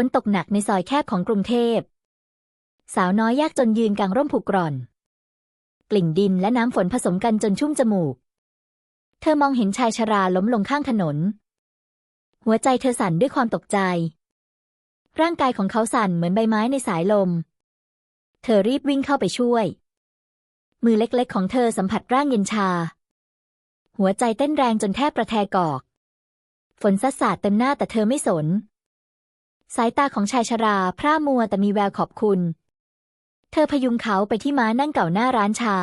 ฝนตกหนักในซอยแคบของกรุงเทพ สาวน้อยยากจนยืนกลางร่มผูกกร่อน กลิ่นดินและน้ำฝนผสมกันจนชุ่มจมูก เธอมองเห็นชายชราล้มลงข้างถนน หัวใจเธอสั่นด้วยความตกใจ ร่างกายของเขาสั่นเหมือนใบไม้ในสายลม เธอรีบวิ่งเข้าไปช่วย มือเล็กๆ ของเธอสัมผัสร่างเย็นชา หัวใจเต้นแรงจนแทบประแทกอก ฝนซัดสาดเต็มหน้าแต่เธอไม่สน สายตาของชายชราพร่ามัวแต่มีแววขอบคุณ เธอพยุงเขาไปที่ม้านั่งเก่าหน้าร้านชา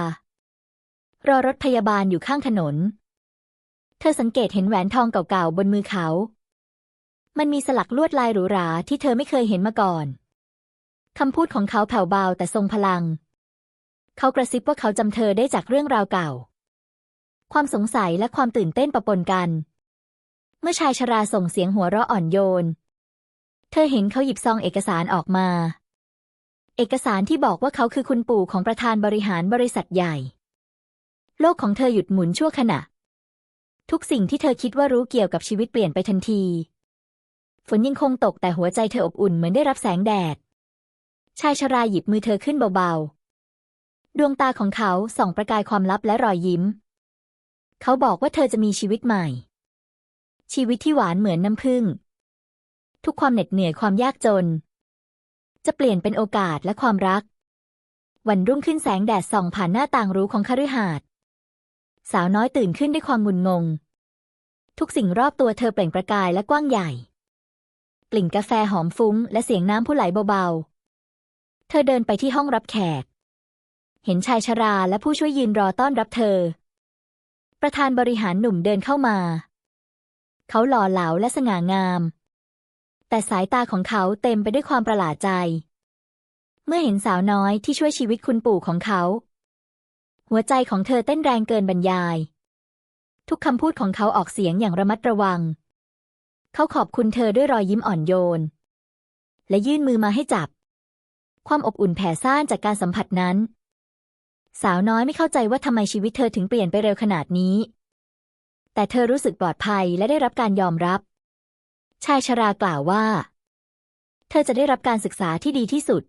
รอรถพยาบาลอยู่ข้างถนน เธอสังเกตเห็นแหวนทองเก่าๆบนมือเขา มันมีสลักลวดลายหรูหราที่เธอไม่เคยเห็นมาก่อนคำพูดของเขาแผ่วเบาแต่ทรงพลัง เขากระซิบว่าเขาจำเธอได้จากเรื่องราวเก่า ความสงสัยและความตื่นเต้นปะปนกัน เมื่อชายชราส่งเสียงหัวเราะอ่อนโยน เธอเห็นเขาหยิบซองเอกสารออกมา เอกสารที่บอกว่าเขาคือคุณปู่ของประธานบริหารบริษัทใหญ่ โลกของเธอหยุดหมุนชั่วขณะ ทุกสิ่งที่เธอคิดว่ารู้เกี่ยวกับชีวิตเปลี่ยนไปทันที ฝนยังคงตกแต่หัวใจเธออบอุ่นเหมือนได้รับแสงแดด ชายชราหยิบมือเธอขึ้นเบาๆ ดวงตาของเขาส่องประกายความลับและรอยยิ้ม เขาบอกว่าเธอจะมีชีวิตใหม่ ชีวิตที่หวานเหมือนน้ำผึ้ง ทุกความเหน็ดเหนื่อยความยากจน จะเปลี่ยนเป็นโอกาสและความรัก วันรุ่งขึ้นแสงแดดส่องผ่านหน้าต่างรู้ของคฤหาสน์สาวน้อยตื่นขึ้นด้วยความงุนงง ทุกสิ่งรอบตัวเธอเปล่งประกายและกว้างใหญ่ กลิ่นกาแฟหอมฟุ้ง และเสียงน้ำผู้ไหลเบาๆ เธอเดินไปที่ห้องรับแขก เห็นชายชราและผู้ช่วยยืนรอต้อนรับเธอ ประธานบริหารหนุ่มเดินเข้ามา เขาหล่อเหลาและสง่างาม แต่สายตาของเขาเต็มไปด้วยความประหลาดใจ เมื่อเห็นสาวน้อยที่ช่วยชีวิตคุณปู่ของเขา หัวใจของเธอเต้นแรงเกินบรรยาย ทุกคำพูดของเขาออกเสียงอย่างระมัดระวัง เขาขอบคุณเธอด้วยรอยยิ้มอ่อนโยน และยื่นมือมาให้จับ ความอบอุ่นแผ่ซ่านจากการสัมผัสนั้น สาวน้อยไม่เข้าใจว่าทำไมชีวิตเธอถึงเปลี่ยนไปเร็วขนาดนี้ แต่เธอรู้สึกปลอดภัยและได้รับการยอมรับ ชายชรากล่าวว่า เธอจะได้รับการศึกษาที่ดีที่สุด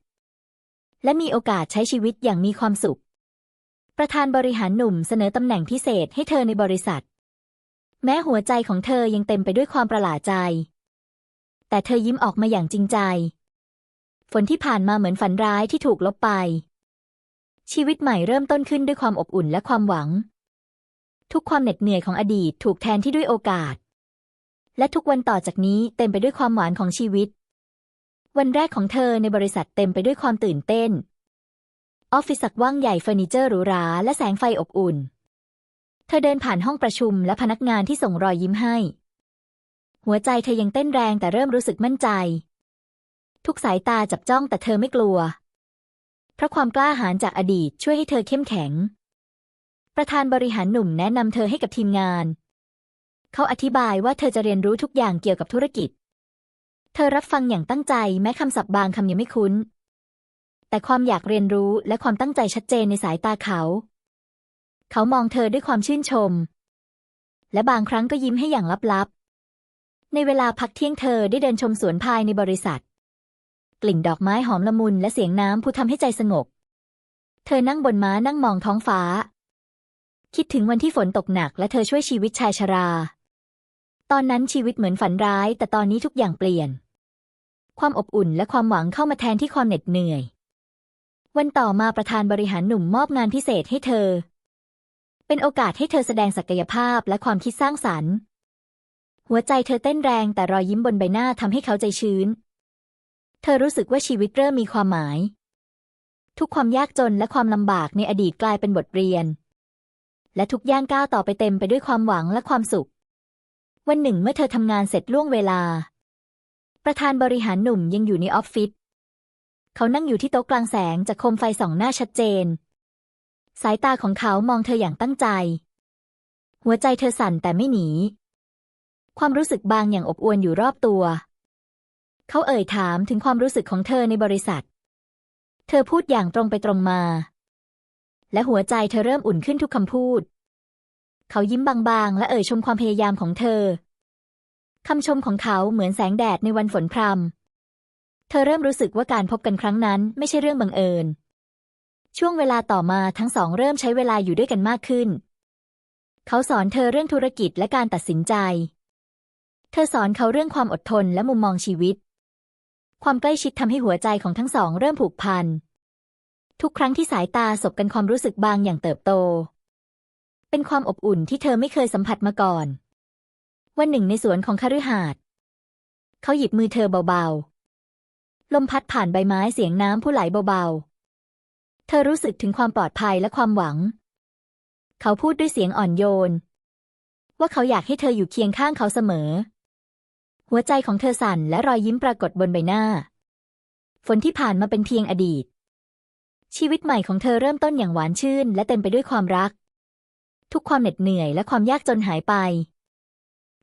และมีโอกาสใช้ชีวิตอย่างมีความสุข ประธานบริหารหนุ่มเสนอตำแหน่งพิเศษให้เธอในบริษัท แม้หัวใจของเธอยังเต็มไปด้วยความประหลาดใจ แต่เธอยิ้มออกมาอย่างจริงใจ ฝนที่ผ่านมาเหมือนฝันร้ายที่ถูกลบไป ชีวิตใหม่เริ่มต้นขึ้นด้วยความอบอุ่นและความหวัง ทุกความเหน็ดเหนื่อยของอดีตถูกแทนที่ด้วยโอกาส และทุกวันต่อจากนี้เต็มไปด้วยความหวานของชีวิต วันแรกของเธอในบริษัทเต็มไปด้วยความตื่นเต้น ออฟฟิศสักว่างใหญ่เฟอร์นิเจอร์หรูหราและแสงไฟอบอุ่น เธอเดินผ่านห้องประชุมและพนักงานที่ส่งรอยยิ้มให้ หัวใจเธอยังเต้นแรงแต่เริ่มรู้สึกมั่นใจ ทุกสายตาจับจ้องแต่เธอไม่กลัว เพราะความกล้าหาญจากอดีตช่วยให้เธอเข้มแข็ง ประธานบริหารหนุ่มแนะนำเธอให้กับทีมงาน เขาอธิบายว่าเธอจะเรียนรู้ทุกอย่างเกี่ยวกับธุรกิจ เธอรับฟังอย่างตั้งใจแม้คำศัพท์บางคำยังไม่คุ้น แต่ความอยากเรียนรู้และความตั้งใจชัดเจนในสายตาเขา เขามองเธอด้วยความชื่นชม และบางครั้งก็ยิ้มให้อย่างลับๆ ในเวลาพักเที่ยงเธอได้เดินชมสวนภายในบริษัท กลิ่นดอกไม้หอมละมุนและเสียงน้ำผู้ทำให้ใจสงบ เธอนั่งบนม้านั่งมองท้องฟ้าคิดถึงวันที่ฝนตกหนักและเธอช่วยชีวิตชายชรา ตอนนั้นชีวิตเหมือนฝันร้าย แต่ตอนนี้ทุกอย่างเปลี่ยน ความอบอุ่นและความหวังเข้ามาแทนที่ความเหน็ดเหนื่อย วันต่อมาประธานบริหารหนุ่มมอบงานพิเศษให้เธอ เป็นโอกาสให้เธอแสดงศักยภาพและความคิดสร้างสรรค์ หัวใจเธอเต้นแรงแต่รอยยิ้มบนใบหน้าทำให้เขาใจชื้น เธอรู้สึกว่าชีวิตเริ่มมีความหมาย ทุกความยากจนและความลำบากในอดีตกลายเป็นบทเรียน และทุกย่างก้าวต่อไปเต็มไปด้วยความหวังและความสุข วันหนึ่งเมื่อเธอทำงานเสร็จล่วงเวลา ประธานบริหารหนุ่มยังอยู่ในออฟฟิศเขานั่งอยู่ที่โต๊ะกลางแสงจากโคมไฟส่องหน้าชัดเจน สายตาของเขามองเธออย่างตั้งใจ หัวใจเธอสั่นแต่ไม่หนี ความรู้สึกบางอย่างอบอวลอยู่รอบตัว เขาเอ่ยถามถึงความรู้สึกของเธอในบริษัท เธอพูดอย่างตรงไปตรงมา และหัวใจเธอเริ่มอุ่นขึ้นทุกคำพูด เขายิ้มบางๆ และเอ่ยชมความพยายามของเธอ คำชมของเขาเหมือนแสงแดดในวันฝนพรำเธอเริ่มรู้สึกว่าการพบกันครั้งนั้นไม่ใช่เรื่องบังเอิญ ช่วงเวลาต่อมาทั้งสองเริ่มใช้เวลาอยู่ด้วยกันมากขึ้น เขาสอนเธอเรื่องธุรกิจและการตัดสินใจ เธอสอนเขาเรื่องความอดทนและมุมมองชีวิต ความใกล้ชิดทำให้หัวใจของทั้งสองเริ่มผูกพัน ทุกครั้งที่สายตาสบกันความรู้สึกบางอย่างเติบโต เป็นความอบอุ่นที่เธอไม่เคยสัมผัสมาก่อน วันหนึ่งในสวนของคฤหาสน์เขาหยิบมือเธอเบาๆ ลมพัดผ่านใบไม้เสียงน้ำผู้ไหลเบาๆ เธอรู้สึกถึงความปลอดภัยและความหวัง เขาพูดด้วยเสียงอ่อนโยน ว่าเขาอยากให้เธออยู่เคียงข้างเขาเสมอ หัวใจของเธอสั่นและรอยยิ้มปรากฏบนใบหน้า ฝนที่ผ่านมาเป็นเพียงอดีต ชีวิตใหม่ของเธอเริ่มต้นอย่างหวานชื่น และเต็มไปด้วยความรัก ทุกความเหน็ดเหนื่อยและความยากจนหายไป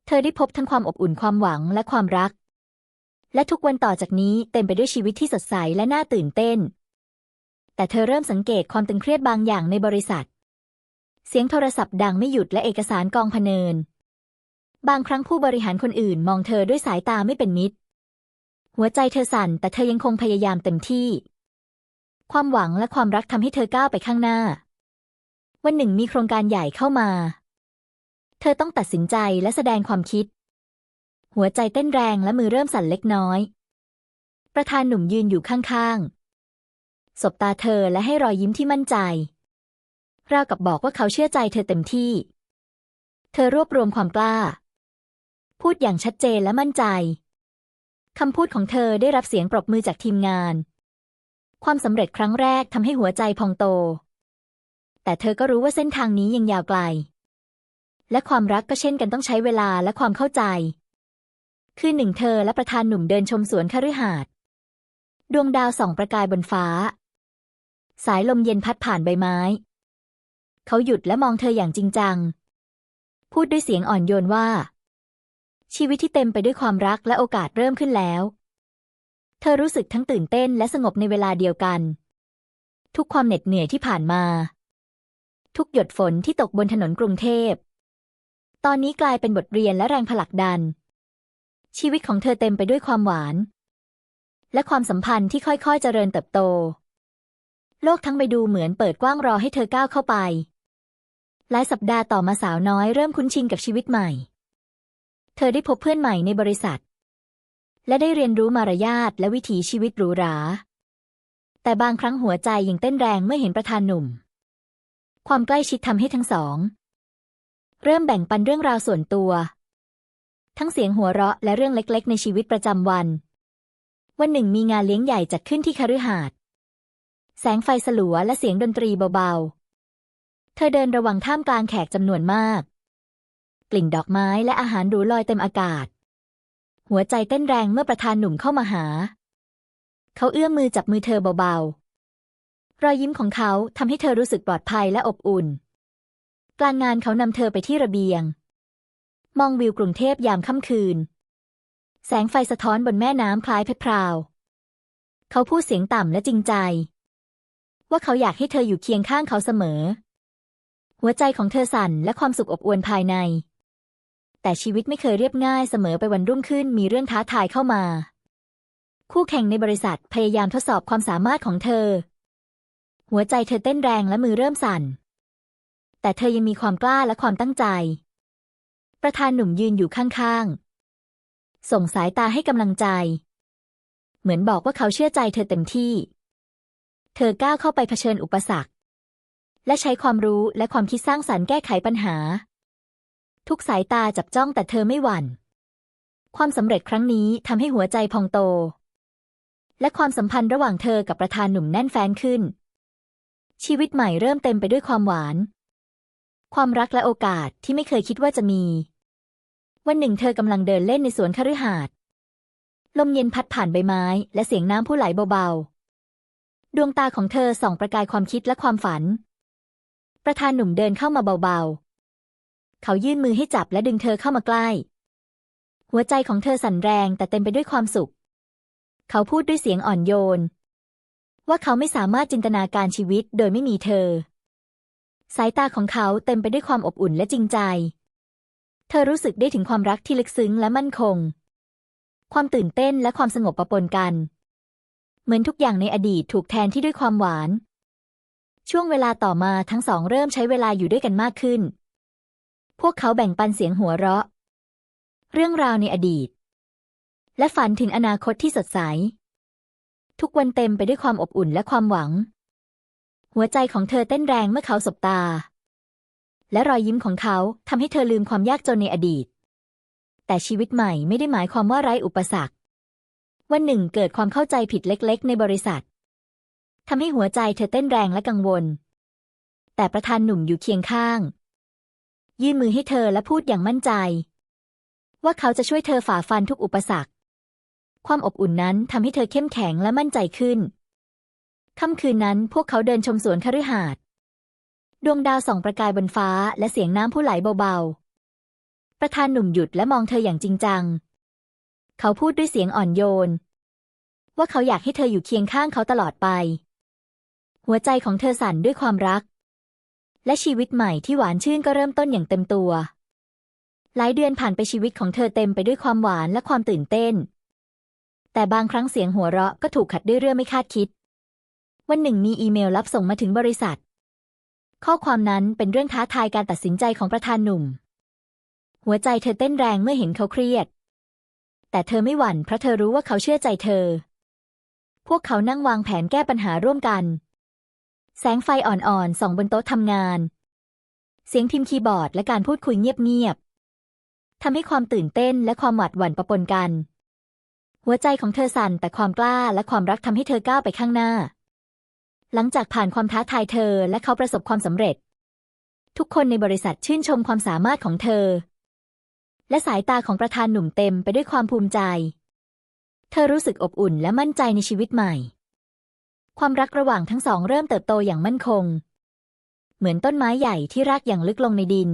เธอได้พบทั้งความอบอุ่นความหวังและความรัก และทุกวันต่อจากนี้เต็มไปด้วยชีวิตที่สดใสและน่าตื่นเต้น แต่เธอเริ่มสังเกตความตึงเครียดบางอย่างในบริษัท เสียงโทรศัพท์ดังไม่หยุดและเอกสารกองพเนิน บางครั้งผู้บริหารคนอื่นมองเธอด้วยสายตาไม่เป็นมิตร หัวใจเธอสั่นแต่เธอยังคงพยายามเต็มที่ ความหวังและความรักทำให้เธอก้าวไปข้างหน้า วันหนึ่งมีโครงการใหญ่เข้ามา เธอต้องตัดสินใจและแสดงความคิด หัวใจเต้นแรงและมือเริ่มสั่นเล็กน้อย ประธานหนุ่มยืนอยู่ข้างๆ สบตาเธอและให้รอยยิ้มที่มั่นใจ ราวกับบอกว่าเขาเชื่อใจเธอเต็มที่ เธอรวบรวมความกล้า พูดอย่างชัดเจนและมั่นใจคำพูดของเธอได้รับเสียงปรบมือจากทีมงาน ความสำเร็จครั้งแรกทำให้หัวใจพองโต แต่เธอก็รู้ว่าเส้นทางนี้ยังยาวไกล และความรักก็เช่นกันต้องใช้เวลาและความเข้าใจ คืนหนึ่งเธอและประธานหนุ่มเดินชมสวนคฤหาสน์ดวงดาวส่องประกายบนฟ้า สายลมเย็นพัดผ่านใบไม้ เขาหยุดและมองเธออย่างจริงจัง พูดด้วยเสียงอ่อนโยนว่า ชีวิตที่เต็มไปด้วยความรักและโอกาสเริ่มขึ้นแล้ว เธอรู้สึกทั้งตื่นเต้นและสงบในเวลาเดียวกัน ทุกความเหน็ดเหนื่อยที่ผ่านมา ทุกหยดฝนที่ตกบนถนนกรุงเทพ ตอนนี้กลายเป็นบทเรียนและแรงผลักดัน ชีวิตของเธอเต็มไปด้วยความหวาน และความสัมพันธ์ที่ค่อยๆเจริญเติบโต โลกทั้งใบดูเหมือนเปิดกว้างรอให้เธอก้าวเข้าไป หลายสัปดาห์ต่อมาสาวน้อยเริ่มคุ้นชินกับชีวิตใหม่ เธอได้พบเพื่อนใหม่ในบริษัท และได้เรียนรู้มารยาทและวิถีชีวิตหรูหรา แต่บางครั้งหัวใจยังเต้นแรงเมื่อเห็นประธานหนุ่ม ความใกล้ชิดทำให้ทั้งสอง เริ่มแบ่งปันเรื่องราวส่วนตัว ทั้งเสียงหัวเราะและเรื่องเล็กๆ ในชีวิตประจำวัน วันหนึ่งมีงานเลี้ยงใหญ่จัดขึ้นที่คฤหาสน์แสงไฟสลัวและเสียงดนตรีเบาๆ เธอเดินระว่างท่ามกลางแขกจำนวนมาก กลิ่นดอกไม้และอาหารหรูลอยเต็มอากาศ หัวใจเต้นแรงเมื่อประธานหนุ่มเข้ามาหา เขาเอื้อมมือจับมือเธอเบาๆ รอยยิ้มของเขาทำให้เธอรู้สึกปลอดภัยและอบอุ่น กลางงานเขานำเธอไปที่ระเบียง มองวิวกรุงเทพยามค่ำคืน แสงไฟสะท้อนบนแม่น้ำคล้ายเพชรพราว เขาพูดเสียงต่ำและจริงใจ ว่าเขาอยากให้เธออยู่เคียงข้างเขาเสมอ หัวใจของเธอสั่นและความสุขอบอวลภายใน แต่ชีวิตไม่เคยเรียบง่ายเสมอไปวันรุ่งขึ้นมีเรื่องท้าทายเข้ามา คู่แข่งในบริษัทพยายามทดสอบความสามารถของเธอ หัวใจเธอเต้นแรงและมือเริ่มสั่น แต่เธอยังมีความกล้าและความตั้งใจ ประธานหนุ่มยืนอยู่ข้างๆ ส่งสายตาให้กำลังใจ เหมือนบอกว่าเขาเชื่อใจเธอเต็มที่ เธอก้าวเข้าไปเผชิญอุปสรรค และใช้ความรู้และความคิดสร้างสรรค์แก้ไขปัญหา ทุกสายตาจับจ้องแต่เธอไม่หวั่น ความสำเร็จครั้งนี้ทำให้หัวใจพองโต และความสัมพันธ์ระหว่างเธอกับประธานหนุ่มแน่นแฟ้นขึ้น ชีวิตใหม่เริ่มเต็มไปด้วยความหวาน ความรักและโอกาสที่ไม่เคยคิดว่าจะมี วันหนึ่งเธอกำลังเดินเล่นในสวนคฤหาสน์ลมเย็นพัดผ่านใบไม้ และเสียงน้ำผู้ไหลเบาๆ ดวงตาของเธอส่องประกายความคิดและความฝัน ประธานหนุ่มเดินเข้ามาเบาๆ เขายื่นมือให้จับและดึงเธอเข้ามาใกล้ หัวใจของเธอสั่นแรงแต่เต็มไปด้วยความสุข เขาพูดด้วยเสียงอ่อนโยน ว่าเขาไม่สามารถจินตนาการชีวิตโดยไม่มีเธอ สายตาของเขาเต็มไปด้วยความอบอุ่นและจริงใจ เธอรู้สึกได้ถึงความรักที่ลึกซึ้งและมั่นคง ความตื่นเต้นและความสงบปะปนกัน เหมือนทุกอย่างในอดีตถูกแทนที่ด้วยความหวาน ช่วงเวลาต่อมาทั้งสองเริ่มใช้เวลาอยู่ด้วยกันมากขึ้น พวกเขาแบ่งปันเสียงหัวเราะ เรื่องราวในอดีต และฝันถึงอนาคตที่สดใส ทุกวันเต็มไปด้วยความอบอุ่นและความหวัง หัวใจของเธอเต้นแรงเมื่อเขาสบตา และรอยยิ้มของเขาทำให้เธอลืมความยากจนในอดีต แต่ชีวิตใหม่ไม่ได้หมายความว่าไร้อุปสรรค วันหนึ่งเกิดความเข้าใจผิดเล็ก ๆ ในบริษัททำให้หัวใจเธอเต้นแรงและกังวล แต่ประธานหนุ่มอยู่เคียงข้าง ยื่นมือให้เธอและพูดอย่างมั่นใจ ว่าเขาจะช่วยเธอฝ่าฟันทุกอุปสรรค ความอบอุ่นนั้นทำให้เธอเข้มแข็งและมั่นใจขึ้น ค่ำคืนนั้นพวกเขาเดินชมสวนคฤหาสน์ดวงดาวส่องประกายบนฟ้าและเสียงน้ำผู้ไหลเบาๆ ประธานหนุ่มหยุดและมองเธออย่างจริงจัง เขาพูดด้วยเสียงอ่อนโยน ว่าเขาอยากให้เธออยู่เคียงข้างเขาตลอดไป หัวใจของเธอสั่นด้วยความรัก และชีวิตใหม่ที่หวานชื่นก็เริ่มต้นอย่างเต็มตัว หลายเดือนผ่านไปชีวิตของเธอเต็มไปด้วยความหวานและความตื่นเต้น แต่บางครั้งเสียงหัวเราะก็ถูกขัดด้วยเรื่องไม่คาดคิด วันหนึ่งมีอีเมลลับส่งมาถึงบริษัท ข้อความนั้นเป็นเรื่องท้าทายการตัดสินใจของประธานหนุ่ม หัวใจเธอเต้นแรงเมื่อเห็นเขาเครียด แต่เธอไม่หวั่นเพราะเธอรู้ว่าเขาเชื่อใจเธอ พวกเขานั่งวางแผนแก้ปัญหาร่วมกัน แสงไฟอ่อนๆส่องบนโต๊ะทำงาน เสียงพิมพ์คีย์บอร์ดและการพูดคุยเงียบๆทำให้ความตื่นเต้นและความหวาดหวั่นปะปนกัน หัวใจของเธอสั่นแต่ความกล้าและความรักทำให้เธอก้าวไปข้างหน้า หลังจากผ่านความท้าทายเธอและเขาประสบความสำเร็จ ทุกคนในบริษัทชื่นชมความสามารถของเธอ และสายตาของประธานหนุ่มเต็มไปด้วยความภูมิใจ เธอรู้สึกอบอุ่นและมั่นใจในชีวิตใหม่ ความรักระหว่างทั้งสองเริ่มเติบโตอย่างมั่นคง เหมือนต้นไม้ใหญ่ที่รากอย่างลึกลงในดิน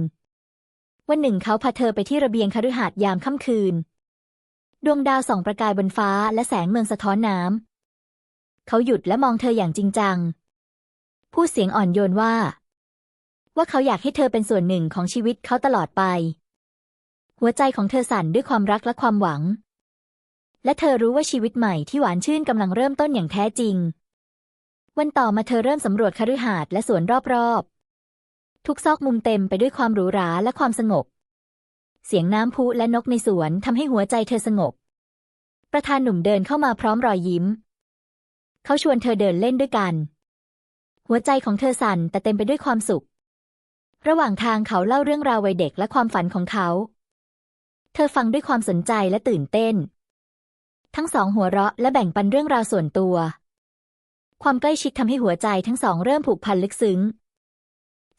วันหนึ่งเขาพาเธอไปที่ระเบียงคฤหาสน์ยามค่ำคืน ดวงดาวส่องประกายบนฟ้าและแสงเมืองสะท้อนน้ำ เขาหยุดและมองเธออย่างจริงจัง พูดเสียงอ่อนโยนว่า ว่าเขาอยากให้เธอเป็นส่วนหนึ่งของชีวิตเขาตลอดไป หัวใจของเธอสั่นด้วยความรักและความหวัง และเธอรู้ว่าชีวิตใหม่ที่หวานชื่นกำลังเริ่มต้นอย่างแท้จริง วันต่อมาเธอเริ่มสำรวจคฤหาสน์และสวนรอบๆ ทุกซอกมุมเต็มไปด้วยความหรูหราและความสงบ เสียงน้ำพุและนกในสวนทำให้หัวใจเธอสงบ ประธานหนุ่มเดินเข้ามาพร้อมรอยยิ้ม เขาชวนเธอเดินเล่นด้วยกัน หัวใจของเธอสั่นแต่เต็มไปด้วยความสุข ระหว่างทางเขาเล่าเรื่องราววัยเด็กและความฝันของเขา เธอฟังด้วยความสนใจและตื่นเต้น ทั้งสองหัวเราะและแบ่งปันเรื่องราวส่วนตัว ความใกล้ชิดทำให้หัวใจทั้งสองเริ่มผูกพันลึกซึ้ง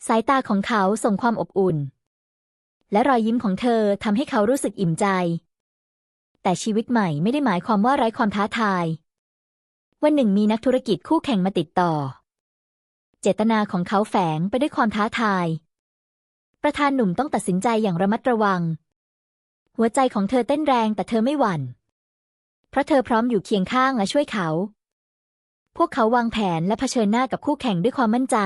สายตาของเขาส่งความอบอุ่น และรอยยิ้มของเธอทำให้เขารู้สึกอิ่มใจ แต่ชีวิตใหม่ไม่ได้หมายความว่าไร้ความท้าทาย วันหนึ่งมีนักธุรกิจคู่แข่งมาติดต่อ เจตนาของเขาแฝงไปด้วยความท้าทาย ประธานหนุ่มต้องตัดสินใจอย่างระมัดระวัง หัวใจของเธอเต้นแรงแต่เธอไม่หวั่น เพราะเธอพร้อมอยู่เคียงข้างและช่วยเขา พวกเขาวางแผนและเผชิญหน้ากับคู่แข่งด้วยความมั่นใจ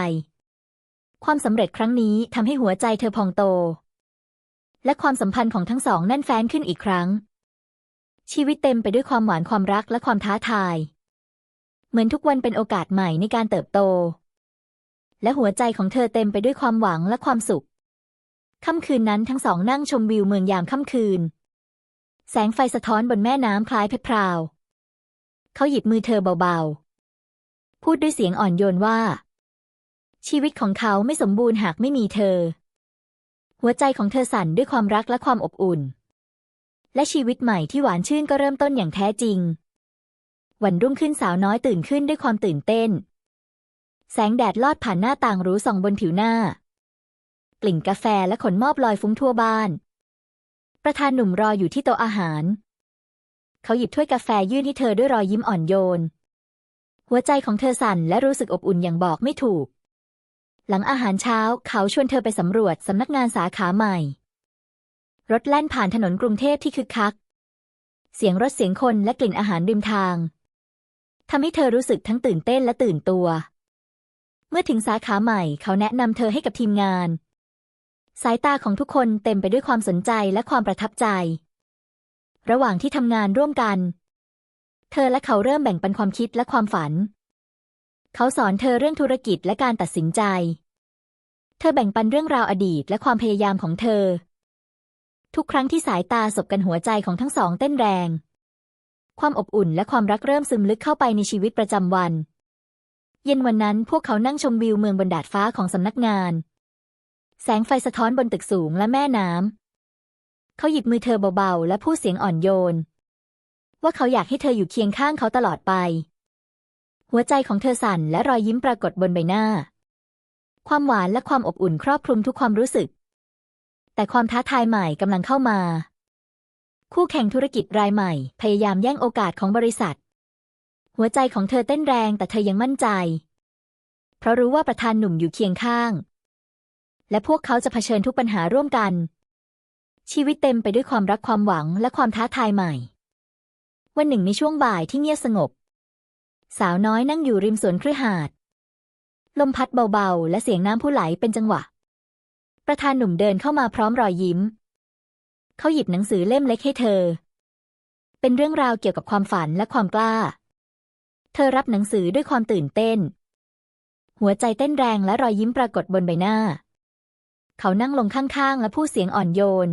ความสำเร็จครั้งนี้ทำให้หัวใจเธอพองโต และความสัมพันธ์ของทั้งสองแน่นแฟ้นขึ้นอีกครั้ง ชีวิตเต็มไปด้วยความหวานความรักและความท้าทาย เหมือนทุกวันเป็นโอกาสใหม่ในการเติบโต และหัวใจของเธอเต็มไปด้วยความหวังและความสุข ค่ำคืนนั้นทั้งสองนั่งชมวิวเมืองยามค่ำคืน แสงไฟสะท้อนบนแม่น้ำคล้ายเพชรพราว เขาหยิบมือเธอเบาๆ พูดด้วยเสียงอ่อนโยนว่า ชีวิตของเขาไม่สมบูรณ์หากไม่มีเธอ หัวใจของเธอสั่นด้วยความรักและความอบอุ่น และชีวิตใหม่ที่หวานชื่นก็เริ่มต้นอย่างแท้จริง วันรุ่งขึ้นสาวน้อยตื่นขึ้นด้วยความตื่นเต้น แสงแดดลอดผ่านหน้าต่างรู้ส่องบนผิวหน้า กลิ่นกาแฟและขนมอบลอยฟุ้งทั่วบ้าน ประธานหนุ่มรออยู่ที่โต๊ะอาหาร เขาหยิบถ้วยกาแฟยื่นให้เธอด้วยรอยยิ้มอ่อนโยน หัวใจของเธอสั่นและรู้สึกอบอุ่นอย่างบอกไม่ถูก หลังอาหารเช้าเขาชวนเธอไปสำรวจสำนักงานสาขาใหม่ รถแล่นผ่านถนนกรุงเทพที่คึกคัก เสียงรถเสียงคนและกลิ่นอาหารริมทางทำให้เธอรู้สึกทั้งตื่นเต้นและตื่นตัว เมื่อถึงสาขาใหม่เขาแนะนำเธอให้กับทีมงาน สายตาของทุกคนเต็มไปด้วยความสนใจและความประทับใจ ระหว่างที่ทำงานร่วมกัน เธอและเขาเริ่มแบ่งปันความคิดและความฝัน เขาสอนเธอเรื่องธุรกิจและการตัดสินใจ เธอแบ่งปันเรื่องราวอดีตและความพยายามของเธอ ทุกครั้งที่สายตาสบกันหัวใจของทั้งสองเต้นแรง ความอบอุ่นและความรักเริ่มซึมลึกเข้าไปในชีวิตประจำวัน เย็นวันนั้นพวกเขานั่งชมวิวเมืองบนดาดฟ้าของสำนักงาน แสงไฟสะท้อนบนตึกสูงและแม่น้ำ เขาหยิบมือเธอเบาๆ และพูดเสียงอ่อนโยน ว่าเขาอยากให้เธออยู่เคียงข้างเขาตลอดไป หัวใจของเธอสั่นและรอยยิ้มปรากฏบนใบหน้า ความหวานและความอบอุ่นครอบคลุมทุกความรู้สึก แต่ความท้าทายใหม่กำลังเข้ามา คู่แข่งธุรกิจรายใหม่ พยายามแย่งโอกาสของบริษัท หัวใจของเธอเต้นแรงแต่เธอยังมั่นใจ เพราะรู้ว่าประธานหนุ่มอยู่เคียงข้าง และพวกเขาจะเผชิญทุกปัญหาร่วมกัน ชีวิตเต็มไปด้วยความรักความหวังและความท้าทายใหม่ วันหนึ่งในช่วงบ่ายที่เงียบสงบ สาวน้อยนั่งอยู่ริมสวนครือหาดลมพัดเบาๆ และเสียงน้ำผู้ไหลเป็นจังหวะ ประธานหนุ่มเดินเข้ามาพร้อมรอยยิ้ม เขาหยิบหนังสือเล่มเล็กให้เธอ เป็นเรื่องราวเกี่ยวกับความฝันและความกล้า เธอรับหนังสือด้วยความตื่นเต้น หัวใจเต้นแรงและรอยยิ้มปรากฏบนใบหน้า เขานั่งลงข้างๆ และพูดเสียงอ่อนโยน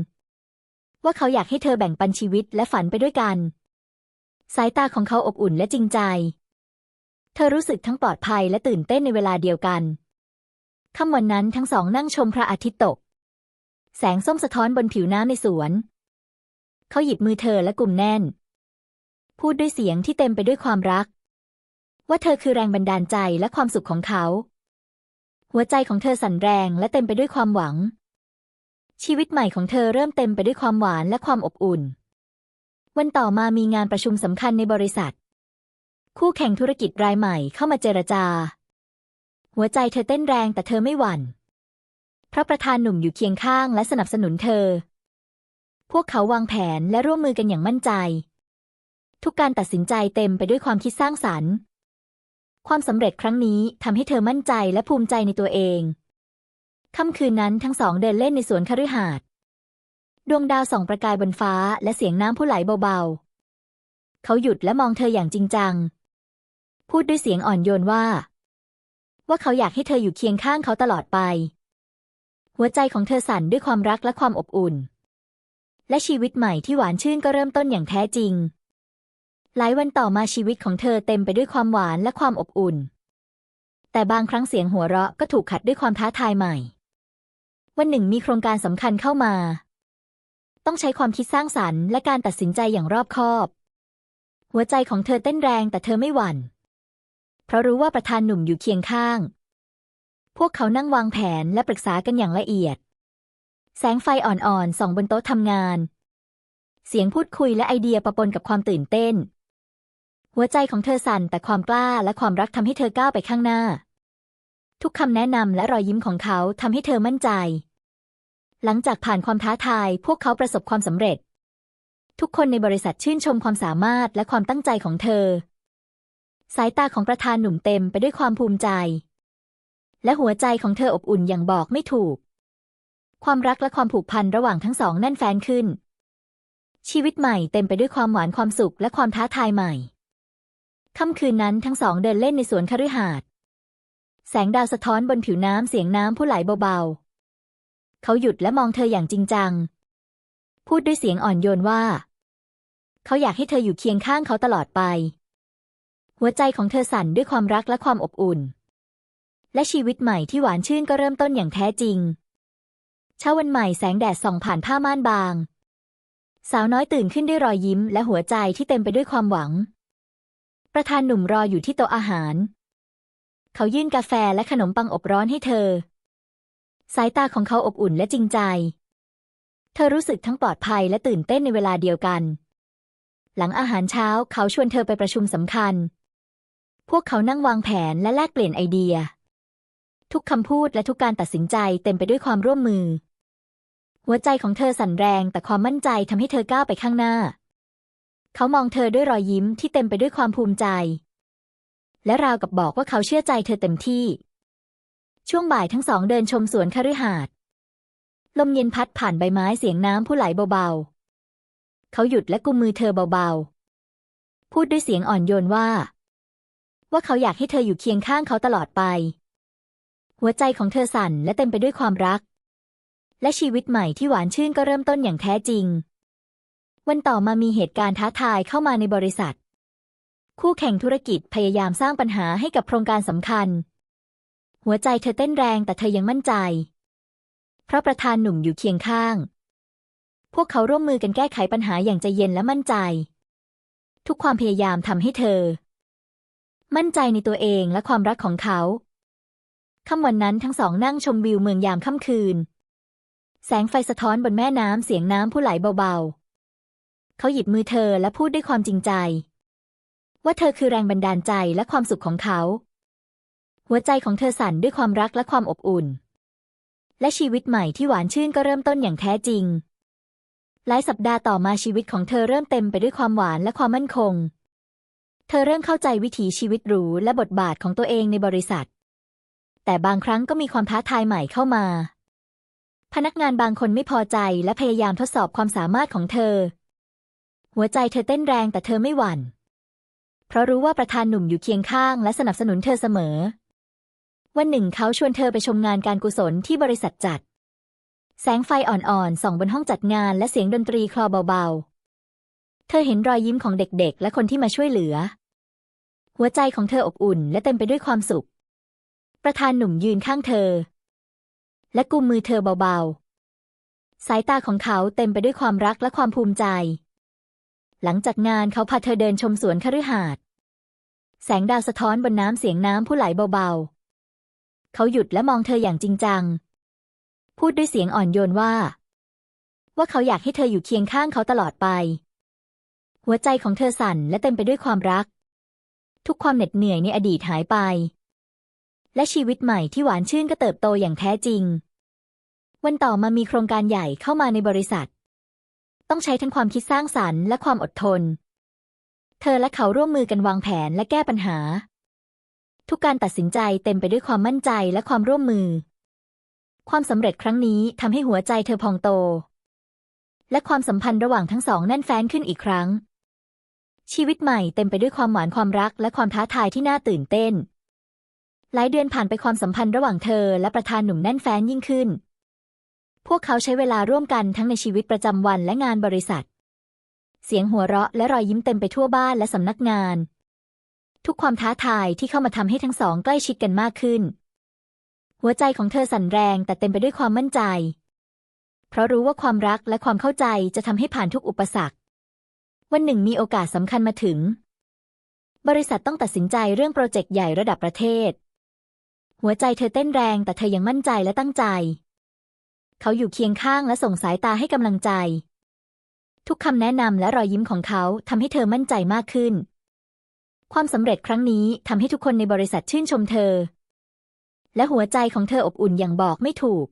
ว่าเขาอยากให้เธอแบ่งปันชีวิตและฝันไปด้วยกัน สายตาของเขาอบอุ่นและจริงใจ ธอรู้สึกทั้งปลอดภัยและตื่นเต้นในเวลาเดียวกันค่ำวันนั้นทั้งสองนั่งชมพระอาทิตย์ตก แสงส้มสะท้อนบนผิวน้ำในสวน เขาหยิบมือเธอและกลุ่มแน่น พูดด้วยเสียงที่เต็มไปด้วยความรัก ว่าเธอคือแรงบันดาลใจและความสุขของเขา หัวใจของเธอสั่นแรงและเต็มไปด้วยความหวัง ชีวิตใหม่ของเธอเริ่มเต็มไปด้วยความหวานและความอบอุ่น วันต่อมามีงานประชุมสำคัญในบริษัท คู่แข่งธุรกิจรายใหม่เข้ามาเจรจา หัวใจเธอเต้นแรงแต่เธอไม่หวั่นเพราะประธานหนุ่มอยู่เคียงข้างและสนับสนุนเธอ พวกเขาวางแผนและร่วมมือกันอย่างมั่นใจ ทุกการตัดสินใจเต็มไปด้วยความคิดสร้างสรรค์ ความสำเร็จครั้งนี้ทำให้เธอมั่นใจและภูมิใจในตัวเองค่ำคืนนั้นทั้งสองเดินเล่นในสวนคฤหาสน์ดวงดาวส่องประกายบนฟ้าและเสียงน้ำผู้ไหลเบาๆ เขาหยุดและมองเธออย่างจริงจัง พูดด้วยเสียงอ่อนโยนว่า ว่าเขาอยากให้เธออยู่เคียงข้างเขาตลอดไป หัวใจของเธอสั่นด้วยความรักและความอบอุ่น และชีวิตใหม่ที่หวานชื่นก็เริ่มต้นอย่างแท้จริง หลายวันต่อมาชีวิตของเธอเต็มไปด้วยความหวานและความอบอุ่น แต่บางครั้งเสียงหัวเราะก็ถูกขัดด้วยความท้าทายใหม่ วันหนึ่งมีโครงการสำคัญเข้ามา ต้องใช้ความคิดสร้างสรรค์และการตัดสินใจอย่างรอบคอบ หัวใจของเธอเต้นแรงแต่เธอไม่หวั่น เพราะรู้ว่าประธานหนุ่มอยู่เคียงข้าง พวกเขานั่งวางแผนและปรึกษากันอย่างละเอียด แสงไฟอ่อนๆส่องบนโต๊ะทำงาน เสียงพูดคุยและไอเดียปะปนกับความตื่นเต้น หัวใจของเธอสั่นแต่ความกล้าและความรักทำให้เธอก้าวไปข้างหน้า ทุกคำแนะนำและรอยยิ้มของเขาทำให้เธอมั่นใจ หลังจากผ่านความท้าทาย พวกเขาประสบความสำเร็จ ทุกคนในบริษัทชื่นชมความสามารถและความตั้งใจของเธอ สายตาของประธานหนุ่มเต็มไปด้วยความภูมิใจ และหัวใจของเธออบอุ่นอย่างบอกไม่ถูก ความรักและความผูกพันระหว่างทั้งสองแน่นแฟ้นขึ้น ชีวิตใหม่เต็มไปด้วยความหวานความสุขและความท้าทายใหม่ ค่ำคืนนั้นทั้งสองเดินเล่นในสวนคฤหาสน์แสงดาวสะท้อนบนผิวน้ำเสียงน้ำผู้ไหลเบาๆ เขาหยุดและมองเธออย่างจริงจัง พูดด้วยเสียงอ่อนโยนว่า เขาอยากให้เธออยู่เคียงข้างเขาตลอดไป หัวใจของเธอสั่นด้วยความรักและความอบอุ่น และชีวิตใหม่ที่หวานชื่นก็เริ่มต้นอย่างแท้จริง เช้าวันใหม่แสงแดดส่องผ่านผ้าม่านบาง สาวน้อยตื่นขึ้นด้วยรอยยิ้ม และหัวใจที่เต็มไปด้วยความหวัง ประธานหนุ่มรออยู่ที่โต๊ะอาหาร เขายื่นกาแฟและขนมปังอบร้อนให้เธอ สายตาของเขาอบอุ่นและจริงใจ เธอรู้สึกทั้งปลอดภัยและตื่นเต้นในเวลาเดียวกัน หลังอาหารเช้าเขาชวนเธอไปประชุมสำคัญ พวกเขานั่งวางแผนและแลกเปลี่ยนไอเดีย ทุกคำพูดและทุกการตัดสินใจเต็มไปด้วยความร่วมมือ หัวใจของเธอสั่นแรงแต่ความมั่นใจทำให้เธอก้าวไปข้างหน้า เขามองเธอด้วยรอยยิ้มที่เต็มไปด้วยความภูมิใจ และราวกับบอกว่าเขาเชื่อใจเธอเต็มที่ ช่วงบ่ายทั้งสองเดินชมสวนคฤหาสน์ลมเย็นพัดผ่านใบไม้เสียงน้ำผู้ไหลเบาๆ เขาหยุดและกุมมือเธอเบาๆ พูดด้วยเสียงอ่อนโยนว่า ว่าเขาอยากให้เธออยู่เคียงข้างเขาตลอดไป หัวใจของเธอสั่นและเต็มไปด้วยความรัก และชีวิตใหม่ที่หวานชื่นก็เริ่มต้นอย่างแท้จริง วันต่อมามีเหตุการณ์ท้าทายเข้ามาในบริษัท คู่แข่งธุรกิจพยายามสร้างปัญหาให้กับโครงการสำคัญ หัวใจเธอเต้นแรงแต่เธอยังมั่นใจ เพราะประธานหนุ่มอยู่เคียงข้าง พวกเขาร่วมมือกันแก้ไขปัญหาอย่างใจเย็นและมั่นใจ ทุกความพยายามทำให้เธอ มั่นใจในตัวเองและความรักของเขาค่ำวันนั้นทั้งสองนั่งชมวิวเมืองยามค่ำคืน แสงไฟสะท้อนบนแม่น้ำเสียงน้ำผู้ไหลเบาๆ เขาหยิบมือเธอและพูดด้วยความจริงใจ ว่าเธอคือแรงบันดาลใจและความสุขของเขา หัวใจของเธอสั่นด้วยความรักและความอบอุ่น และชีวิตใหม่ที่หวานชื่นก็เริ่มต้นอย่างแท้จริง หลายสัปดาห์ต่อมาชีวิตของเธอเริ่มเต็มไปด้วยความหวานและความมั่นคง เธอเริ่มเข้าใจวิถีชีวิตหรูและบทบาทของตัวเองในบริษัท แต่บางครั้งก็มีความท้าทายใหม่เข้ามา พนักงานบางคนไม่พอใจและพยายามทดสอบความสามารถของเธอ หัวใจเธอเต้นแรงแต่เธอไม่หวั่น เพราะรู้ว่าประธานหนุ่มอยู่เคียงข้างและสนับสนุนเธอเสมอ วันหนึ่งเขาชวนเธอไปชมงานการกุศลที่บริษัทจัด แสงไฟอ่อนๆส่องบนห้องจัดงานและเสียงดนตรีคลอเบาๆ เธอเห็นรอยยิ้มของเด็กๆ และคนที่มาช่วยเหลือ หัวใจของเธออบอุ่นและเต็มไปด้วยความสุข ประธานหนุ่มยืนข้างเธอ และกุมมือเธอเบาๆ สายตาของเขาเต็มไปด้วยความรักและความภูมิใจ หลังจากงานเขาพาเธอเดินชมสวนคฤหาสน์แสงดาวสะท้อนบนน้ำเสียงน้ำผู้ไหลเบาๆ เขาหยุดและมองเธออย่างจริงจัง พูดด้วยเสียงอ่อนโยนว่า ว่าเขาอยากให้เธออยู่เคียงข้างเขาตลอดไป หัวใจของเธอสั่นและเต็มไปด้วยความรัก ทุกความเหน็ดเหนื่อยในอดีตหายไป และชีวิตใหม่ที่หวานชื่นก็เติบโตอย่างแท้จริง วันต่อมามีโครงการใหญ่เข้ามาในบริษัท ต้องใช้ทั้งความคิดสร้างสรรค์และความอดทน เธอและเขาร่วมมือกันวางแผนและแก้ปัญหา ทุกการตัดสินใจเต็มไปด้วยความมั่นใจและความร่วมมือ ความสำเร็จครั้งนี้ทำให้หัวใจเธอพองโต และความสัมพันธ์ระหว่างทั้งสองแน่นแฟ้นขึ้นอีกครั้ง ชีวิตใหม่เต็มไปด้วยความหวานความรักและความท้าทายที่น่าตื่นเต้น หลายเดือนผ่านไปความสัมพันธ์ระหว่างเธอและประธานหนุ่มแน่นแฟ้นยิ่งขึ้น พวกเขาใช้เวลาร่วมกันทั้งในชีวิตประจำวันและงานบริษัท เสียงหัวเราะและรอยยิ้มเต็มไปทั่วบ้านและสำนักงาน ทุกความท้าทายที่เข้ามาทำให้ทั้งสองใกล้ชิดกันมากขึ้น หัวใจของเธอสั่นแรงแต่เต็มไปด้วยความมั่นใจ เพราะรู้ว่าความรักและความเข้าใจจะทำให้ผ่านทุกอุปสรรค วันหนึ่งมีโอกาสสำคัญมาถึง บริษัทต้องตัดสินใจเรื่องโปรเจกต์ใหญ่ระดับประเทศ หัวใจเธอเต้นแรงแต่เธอยังมั่นใจและตั้งใจ เขาอยู่เคียงข้างและส่งสายตาให้กำลังใจ ทุกคำแนะนำและรอยยิ้มของเขาทำให้เธอมั่นใจมากขึ้น ความสำเร็จครั้งนี้ทำให้ทุกคนในบริษัทชื่นชมเธอ และหัวใจของเธออบอุ่นอย่างบอกไม่ถูก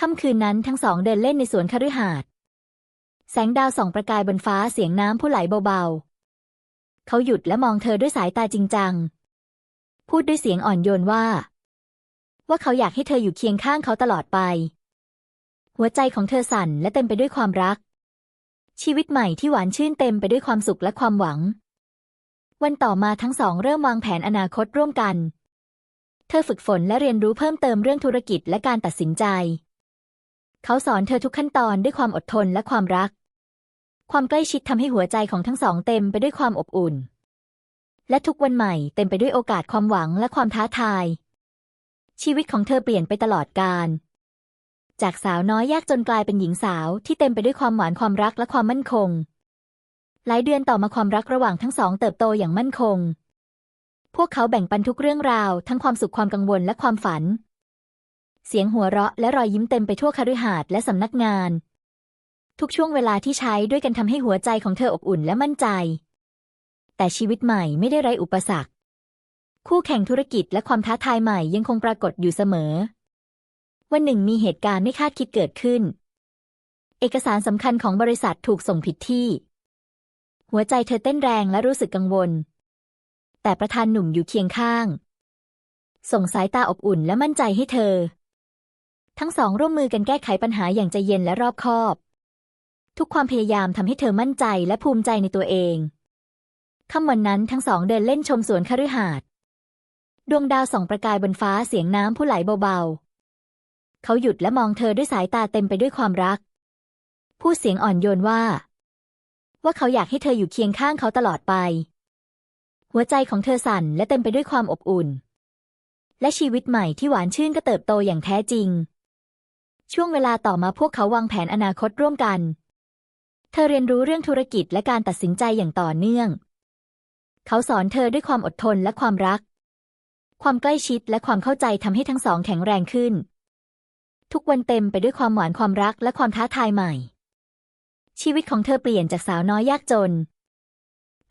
ค่ำคืนนั้นทั้งสองเดินเล่นในสวนคฤหาสน์ แสงดาวส่องประกายบนฟ้าเสียงน้ำผู้ไหลเบาๆ เขาหยุดและมองเธอด้วยสายตาจริงจัง พูดด้วยเสียงอ่อนโยนว่า ว่าเขาอยากให้เธออยู่เคียงข้างเขาตลอดไป หัวใจของเธอสั่นและเต็มไปด้วยความรัก ชีวิตใหม่ที่หวานชื่นเต็มไปด้วยความสุขและความหวัง วันต่อมาทั้งสองเริ่มวางแผนอนาคตร่วมกัน เธอฝึกฝนและเรียนรู้เพิ่มเติมเรื่องธุรกิจและการตัดสินใจ เขาสอนเธอทุกขั้นตอนด้วยความอดทนและความรัก ความใกล้ชิดทำให้หัวใจของทั้งสองเต็มไปด้วยความอบอุ่น และทุกวันใหม่เต็มไปด้วยโอกาสความหวังและความท้าทาย ชีวิตของเธอเปลี่ยนไปตลอดกาลจากสาวน้อยยากจนกลายเป็นหญิงสาวที่เต็มไปด้วยความหวานความรักและความมั่นคง หลายเดือนต่อมาความรักระหว่างทั้งสองเติบโตอย่างมั่นคง พวกเขาแบ่งปันทุกเรื่องราว ทั้งความสุขความกังวลและความฝัน เสียงหัวเราะและรอยยิ้มเต็มไปทั่วคฤหาสน์และสำนักงาน ทุกช่วงเวลาที่ใช้ด้วยกันทำให้หัวใจของเธออบอุ่นและมั่นใจ แต่ชีวิตใหม่ไม่ได้ไร้อุปสรรค คู่แข่งธุรกิจและความท้าทายใหม่ยังคงปรากฏอยู่เสมอ วันหนึ่งมีเหตุการณ์ไม่คาดคิดเกิดขึ้น เอกสารสำคัญของบริษัทถูกส่งผิดที่ หัวใจเธอเต้นแรงและรู้สึกกังวล แต่ประธานหนุ่มอยู่เคียงข้าง ส่งสายตาอบอุ่นและมั่นใจให้เธอ ทั้งสองร่วมมือกันแก้ไขปัญหาอย่างใจเย็นและรอบคอบ ทุกความพยายามทำให้เธอมั่นใจและภูมิใจในตัวเองค่ำวันนั้นทั้งสองเดินเล่นชมสวนคฤหาสน์ดวงดาวส่องประกายบนฟ้าเสียงน้ำผู้ไหลเบาๆ เขาหยุดและมองเธอด้วยสายตาเต็มไปด้วยความรัก พูดเสียงอ่อนโยนว่า ว่าเขาอยากให้เธออยู่เคียงข้างเขาตลอดไป หัวใจของเธอสั่นและเต็มไปด้วยความอบอุ่น และชีวิตใหม่ที่หวานชื่นก็เติบโตอย่างแท้จริง ช่วงเวลาต่อมาพวกเขาวางแผนอนาคตร่วมกัน เธอเรียนรู้เรื่องธุรกิจและการตัดสินใจอย่างต่อเนื่อง เขาสอนเธอด้วยความอดทนและความรัก ความใกล้ชิดและความเข้าใจทำให้ทั้งสองแข็งแรงขึ้น ทุกวันเต็มไปด้วยความหวานความรักและความท้าทายใหม่ ชีวิตของเธอเปลี่ยนจากสาวน้อยยากจน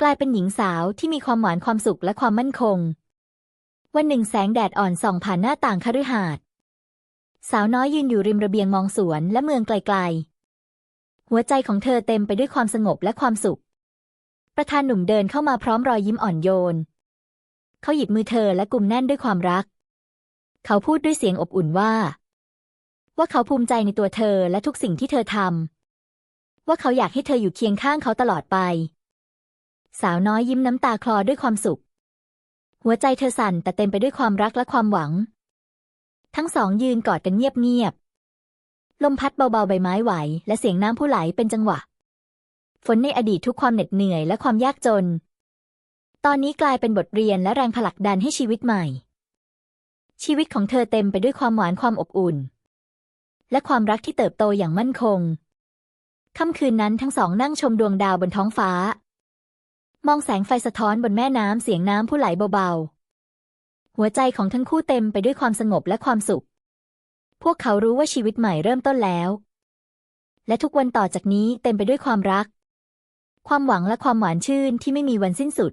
กลายเป็นหญิงสาวที่มีความหวานความสุขและความมั่นคง วันหนึ่งแสงแดดอ่อนส่องผ่านหน้าต่างคฤหาสน์สาวน้อยยืนอยู่ริมระเบียงมองสวนและเมืองไกลๆ หัวใจของเธอเต็มไปด้วยความสงบและความสุข ประธานหนุ่มเดินเข้ามาพร้อมรอยยิ้มอ่อนโยน เขาหยิบมือเธอและกุมแน่นด้วยความรัก เขาพูดด้วยเสียงอบอุ่นว่า ว่าเขาภูมิใจในตัวเธอและทุกสิ่งที่เธอทำ ว่าเขาอยากให้เธออยู่เคียงข้างเขาตลอดไป สาวน้อยยิ้มน้ำตาคลอด้วยความสุข หัวใจเธอสั่นแต่เต็มไปด้วยความรักและความหวัง ทั้งสองยืนกอดกันเงียบๆ ลมพัดเบาๆใบไม้ไหว และเสียงน้ำผู้ไหลเป็นจังหวะ ฝนในอดีตทุกความเหน็ดเหนื่อยและความยากจน ตอนนี้กลายเป็นบทเรียนและแรงผลักดันให้ชีวิตใหม่ ชีวิตของเธอเต็มไปด้วยความหวานความอบอุ่น และความรักที่เติบโตอย่างมั่นคงค่ำคืนนั้นทั้งสองนั่งชมดวงดาวบนท้องฟ้า มองแสงไฟสะท้อนบนแม่น้ำเสียงน้ำผู้ไหลเบาๆ หัวใจของทั้งคู่เต็มไปด้วยความสงบและความสุข พวกเขารู้ว่าชีวิตใหม่เริ่มต้นแล้ว และทุกวันต่อจากนี้เต็มไปด้วยความรัก ความหวังและความหวานชื่นที่ไม่มีวันสิ้นสุด